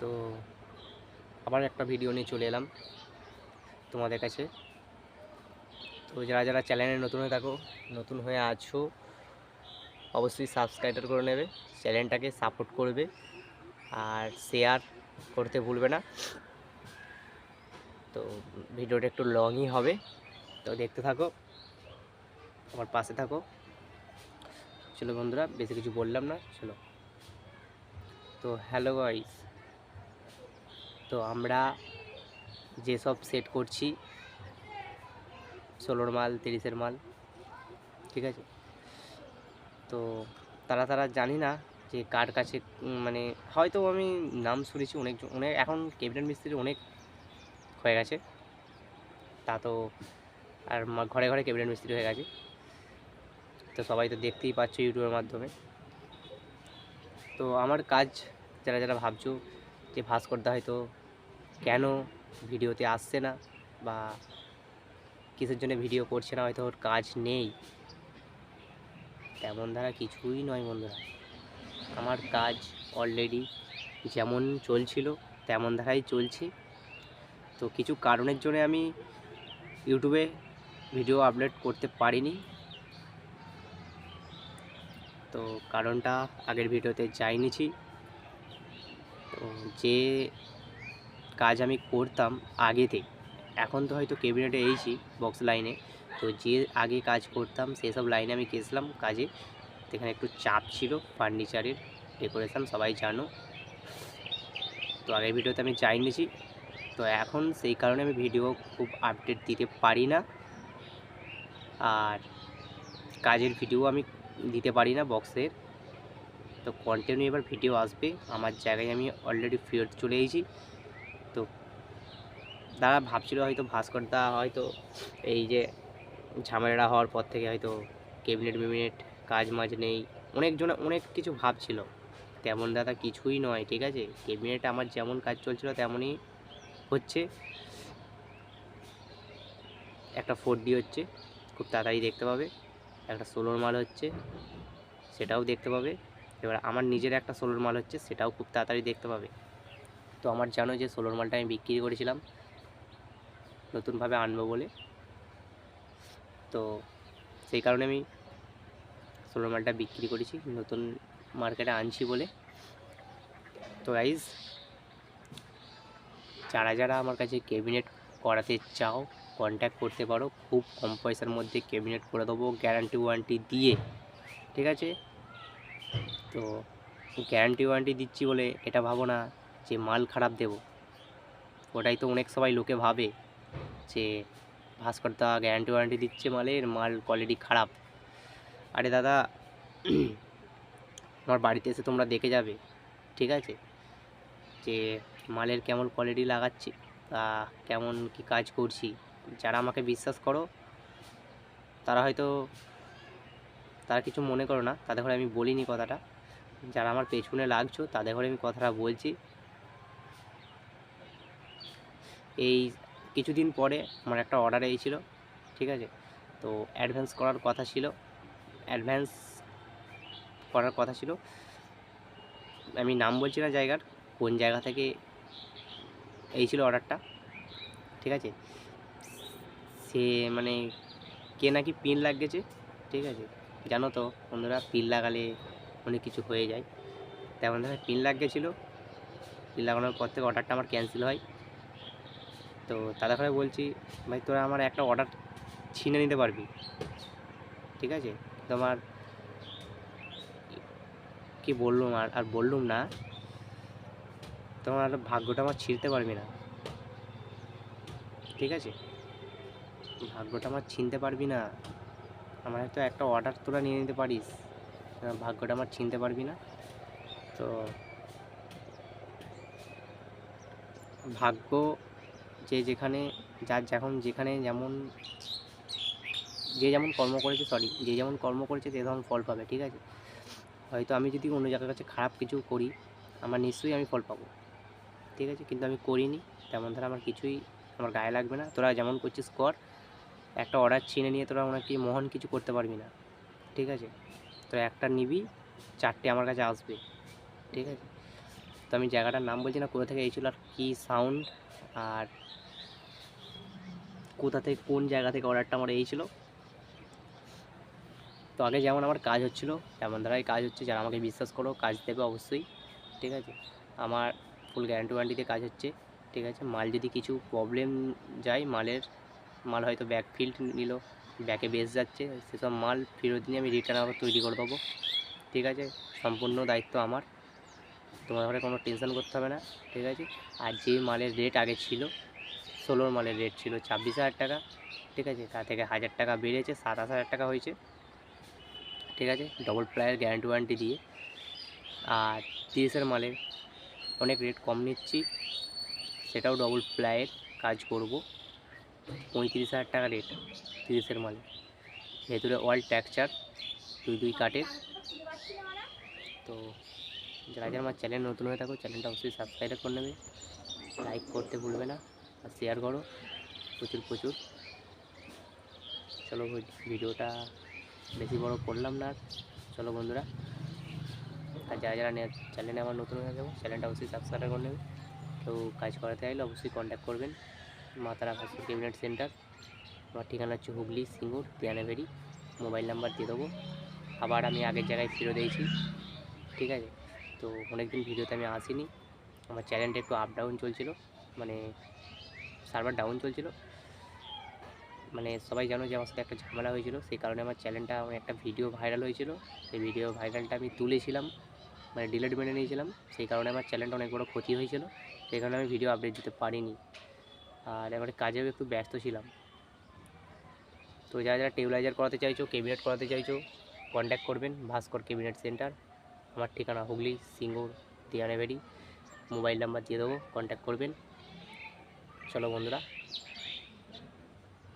তো আবার একটা ভিডিও নিয়ে চলে এলাম তোমাদের কাছে। তো যারা যারা চ্যানেলে নতুন হয়ে থাকো, নতুন হয়ে আছো, অবশ্যই সাবস্ক্রাইবার করে নেবে চ্যানেলটাকে সাপোর্ট করবে, আর শেয়ার করতে ভুলবে না। তো ভিডিওটা একটু লংই হবে, তো দেখতে থাকো, আমার পাশে থাকো। চলো বন্ধুরা, বেশি কিছু বললাম না, চলো। তো হ্যালো গাইস তো আমরা যেসব সেট করছি, ষোলোর মাল, তিরিশের মাল, ঠিক আছে? তো তারা তারা জানি না যে কার কাছে মানে হয়তো আমি নাম শুনেছি অনেক অনেক, এখন ক্যাবিনেট মিস্ত্রি অনেক হয়ে গেছে। তা তো আর ঘরে ঘরে ক্যাবিনেট মিস্ত্রি হয়ে গেছে। তো সবাই তো দেখতেই পাচ্ছ ইউটিউবের মাধ্যমে। তো আমার কাজ, যারা যারা ভাবছ যে ভাস্করদা হয়তো কেন ভিডিওতে আসছে না বা কিসের জন্য ভিডিও করছে না হয়তো ওর কাজ নেই? তেমন ধারা কিছুই নয় বন্ধুরা। আমার কাজ অলরেডি যেমন চলছিল, তেমন ধারাই চলছে। তো কিছু কারণের জন্য আমি ইউটিউবে ভিডিও আপলোড করতে পারিনি। তো কারণটা আগের ভিডিওতে তো যে কাজ আমি করতাম আগেতে এখন তো হয়তো ক্যাবিনেটে এইছি বক্স লাইনে তো যে আগে কাজ করতাম সেসব লাইনে আমি গেছিলাম কাজে, সেখানে একটু চাপ ছিল ফার্নিচারের ডেকোরেশন সবাই জানো। তো আগের ভিডিওতে আমি জানিয়েছি তো এখন সেই কারণে আমি ভিডিও খুব আপডেট দিতে পারি না। আর কাজের ভিডিও আমি দিতে পারি না বক্সের তো কন্টিনিউ এবার ভিডিও আসবে। আমার জায়গায় আমি অলরেডি ফেরত চলে এসেছি। তো দাদা ভাবছিল হয়তো ভাস্কর দা হয়তো এই যে ঝামেলা হওয়ার পর থেকে হয়তো ক্যাবিনেট মিবিনেট কাজ মাজ নেই। অনেকজন অনেক কিছু ভাবছিল। তেমন দাদা কিছুই নয়, ঠিক আছে? ক্যাবিনেট আমার যেমন কাজ চলছিল তেমনই হচ্ছে। একটা ফোর ডি হচ্ছে, খুব তাড়াতাড়ি দেখতে পাবে। একটা সোলোর মাল হচ্ছে, সেটাও দেখতে পাবে। এবার আমার নিজের একটা সোলোর মাল হচ্ছে, সেটাও খুব তাড়াতাড়ি দেখতে পাবে। তো আমার জানো যে সোলোর মালটা আমি বিক্রি করেছিলাম, নতুনভাবে আনব বলে। তো সেই কারণে আমি সোলোর মালটা বিক্রি করেছি, নতুন মার্কেটে আনছি বলে। তো গাইজ যারা যারা আমার কাছে ক্যাবিনেট করাতে চাও কন্ট্যাক্ট করতে পারো, খুব কম পয়সার মধ্যে ক্যাবিনেট করে দেবো গ্যারান্টি ওয়ারেন্টি দিয়ে। ঠিক আছে? তো গ্যারান্টি ওয়ারেন্টি দিচ্ছি বলে এটা ভাবো না যে মাল খারাপ দেব। ওটাই তো অনেক সবাই লোকে ভাবে যে ভাস্করদা গ্যারান্টি ওয়ারেন্টি দিচ্ছে মালের মাল কোয়ালিটি খারাপ। আরে দাদা, আমার বাড়িতে এসে তোমরা দেখে যাবে, ঠিক আছে? যে মালের কেমন কোয়ালিটি লাগাচ্ছি বা কেমন কি কাজ করছি, যারা আমাকে বিশ্বাস করো, তারা হয়তো তারা কিছু মনে করো না, তাদের ঘরে আমি বলিনি কথাটা। যারা আমার পেছনে লাগছো, তাদের ঘরে আমি কথাটা বলছি। এই কিছুদিন পরে আমার একটা অর্ডার এসেছিল, ঠিক আছে? তো অ্যাডভান্স করার কথা ছিল অ্যাডভান্স করার কথা ছিল। আমি নাম বলছি না জায়গার, কোন জায়গা থেকে এই ছিল অর্ডারটা ঠিক আছে? সে মানে কে নাকি পিন লাগিয়েছে, ঠিক আছে? জানো তো, বন্ধুরা পিন লাগালে অনেক কিছু হয়ে যায়। তেমন ধরনের পিন লাগিয়েছিল। পিন লাগানোর পর থেকে অর্ডারটা আমার ক্যান্সেল হয়। তো দাদা ভাই বলছি, ভাই, তোরা আমার একটা অর্ডার ছিনে নিতে পারবি। ঠিক আছে? তোমার কি বললুম আর আর বললুম না। তোমার ভাগ্যটা আমার ছিঁড়তে পারবি না। ঠিক আছে? ভাগ্যটা আমার ছিনতে পারবি না। আমার হয়তো একটা অর্ডার তোরা নিয়ে নিতে পারিস। ভাগ্যটা আমার চিনতে পারবি না। তো ভাগ্য যে যেখানে, যার যখন যেখানে যেমন, যে যেমন কর্ম করেছে সরি যে যেমন কর্ম করেছে, সে তেমন ফল পাবে, ঠিক আছে? হয়তো আমি যদি অন্য জায়গার কাছে খারাপ কিছু করি, আমার নিশ্চয়ই আমি ফল পাবো, ঠিক আছে? কিন্তু আমি করিনি, তেমন ধর আমার কিছুই আমার গায়ে লাগবে না। তোরা যেমন করছিস, কর। একটা অর্ডার ছিনে নিয়ে তোরা ওনাকে মহান কিছু করতে পারবি না। ঠিক আছে? তো একটা নিবি, চারটে আমার কাছে আসবে। ঠিক আছে? তো আমি জায়গাটার নাম বলছি না, কোথা থেকে এইছিল আর কী সাউন্ড আর কোথা থেকে কোন জায়গা থেকে অর্ডারটা আমার এই ছিল তো আগে যেমন আমার কাজ হচ্ছিল, তেমন ধারাই কাজ হচ্ছে। যারা আমাকে বিশ্বাস করো, কাজ দেবে অবশ্যই। ঠিক আছে? আমার ফুল গ্যারান্টি ওয়ারেন্টিতে কাজ হচ্ছে। ঠিক আছে? মাল যদি কিছু প্রবলেম যায়, মালের মাল হয়তো ব্যাক ফিল্ড নিল ব্যাকে বেস যাচ্ছে, সেসব মাল ফেরত নিয়ে আমি রিটার্ন আবার তৈরি করে দেবো। ঠিক আছে? সম্পূর্ণ দায়িত্ব আমার। তোমাদের কোনো টেনশন করতে হবে না, ঠিক আছে? আর যে মালের রেট আগে ছিল ষোলোর মালের রেট ছিল, ছাব্বিশ হাজার টাকা, ঠিক আছে? তা থেকে হাজার টাকা বেড়েছে, সাতাশ হাজার টাকা হয়েছে। ঠিক আছে? ডবল প্লায়ের গ্যারান্টি ওয়ারেন্টি দিয়ে। আর তিরিশের মালের অনেক রেট কম নিচ্ছি, সেটাও ডবল প্লায়ের কাজ করব। পঁয়ত্রিশ হাজার টাকা রেট তিরিশের মালে। ভেতরে অল ট্যাক্সচার দুই দুই কাঠের। তো যারা যারা আমার চ্যানেল নতুন হয়ে থাকো চ্যানেলটা অবশ্যই সাবস্ক্রাইব করে নেবে। লাইক করতে ভুলবে না আর শেয়ার করো। প্রচুর প্রচুর। চলো ভিডিওটা বেশি বড় করলাম না চলো বন্ধুরা। আর যারা যারা চ্যানেলে আমার নতুন হয়ে যাব চ্যানেলটা অবশ্যই সাবস্ক্রাইব করে নেবে। কেউ কাজ করাতে চাইলে অবশ্যই কন্ট্যাক্ট করবেন। মাতারা ভাস্কর ক্যাবিনেট সেন্টার আমার ঠিকানা হচ্ছে হুগলি, সিঙ্গুর পিয়ানাভেরি মোবাইল নাম্বার দিয়ে দেবো। আবার আমি আগের জায়গায় ফিরে দিয়েছি। ঠিক আছে? তো অনেকদিন ভিডিওতে আমি আসিনি। আমার চ্যানেলটা একটু আপ ডাউন চলছিল। মানে সার্ভার ডাউন চলছিল। মানে সবাই জানো যে আমার সাথে একটা ঝামেলা হয়েছিল। সেই কারণে আমার চ্যানেলটা আমার একটা ভিডিও ভাইরাল হয়েছিল। সেই ভিডিও ভাইরালটা আমি তুলেছিলাম। মানে ডিলেট মেনে নিয়েছিলাম। সেই কারণে আমার চ্যানেলটা অনেক বড় ক্ষতি হয়েছিল। সেই কারণে আমি ভিডিও আপডেট দিতে পারিনি। আর এবারে কাজেও একটু ব্যস্ত ছিলাম। তো যারা যারা টেবিলাইজার করাতে চাইছো ক্যাবিনেট করাতে চাইছো কন্ট্যাক্ট করবেন ভাস্কর ক্যাবিনেট সেন্টার আমার ঠিকানা হুগলি, সিঙ্গুর দিয়ানাবেড়ি মোবাইল নাম্বার দিয়ে দেবো কন্ট্যাক্ট করবেন। চলো বন্ধুরা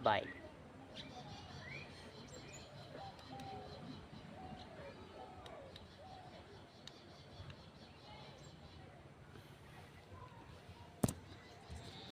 বাই